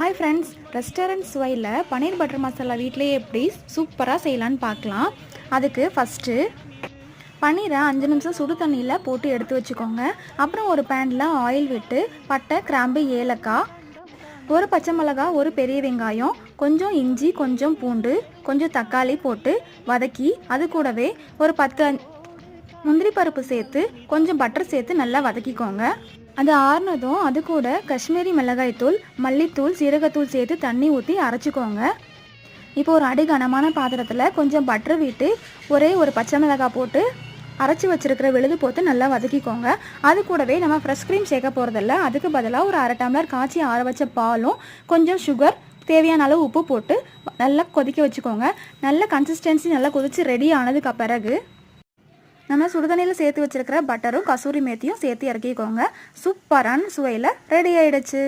Hi friends restaurant சுவையில் பன்னீர் butter masala வீட்டிலேயே எப்படி சூப்பராக செய்யலான்னு பார்க்கலாம். அதுக்கு ஃபஸ்ட்டு பன்னீரை அஞ்சு நிமிஷம் சுடு தண்ணியில் போட்டு எடுத்து வச்சுக்கோங்க. அப்புறம் ஒரு பேனில் ஆயில் விட்டு பட்டை கிராம்பு ஏலக்காய் ஒரு பச்சை மிளகாய் ஒரு பெரிய வெங்காயம் கொஞ்சம் இஞ்சி கொஞ்சம் பூண்டு கொஞ்சம் தக்காளி போட்டு வதக்கி அது கூடவே ஒரு பத்து முந்திரி பருப்பு சேர்த்து கொஞ்சம் பட்டர் சேர்த்து நல்லா வதக்கிக்கோங்க. அது ஆறுனதும் அது கூட காஷ்மீரி மிளகாய்த்தூள் மல்லித்தூள் சீரகத்தூள் சேர்த்து தண்ணி ஊற்றி அரைச்சிக்கோங்க. இப்போ ஒரு அடி கனமான பாத்திரத்தில் கொஞ்சம் பட்டர் விட்டு ஒரே ஒரு பச்சை மிளகாய் போட்டு அரைச்சி வச்சிருக்கிற விழுது போட்டு நல்லா வதக்கிக்கோங்க. அது கூடவே நம்ம ஃப்ரெஷ் க்ரீம் சேர்க்க போகிறதில்ல அதுக்கு பதிலாக ஒரு அரை டம்ளர் காய்ச்சி ஆற வச்ச பாலும் கொஞ்சம் சுகர் தேவையான அளவு உப்பு போட்டு நல்லா கொதிக்க வச்சுக்கோங்க. நல்ல கன்சிஸ்டன்சி நல்லா கொதித்து ரெடி ஆனதுக்கு பிறகு நம்ம சுடுதண்ணியில் சேர்த்து வச்சிருக்கிற பட்டரும் கசூரி மேத்தியும் சேர்த்து இறக்கிக்கோங்க. சூப்பரான சுவையில் ரெடி ஆயிடுச்சு.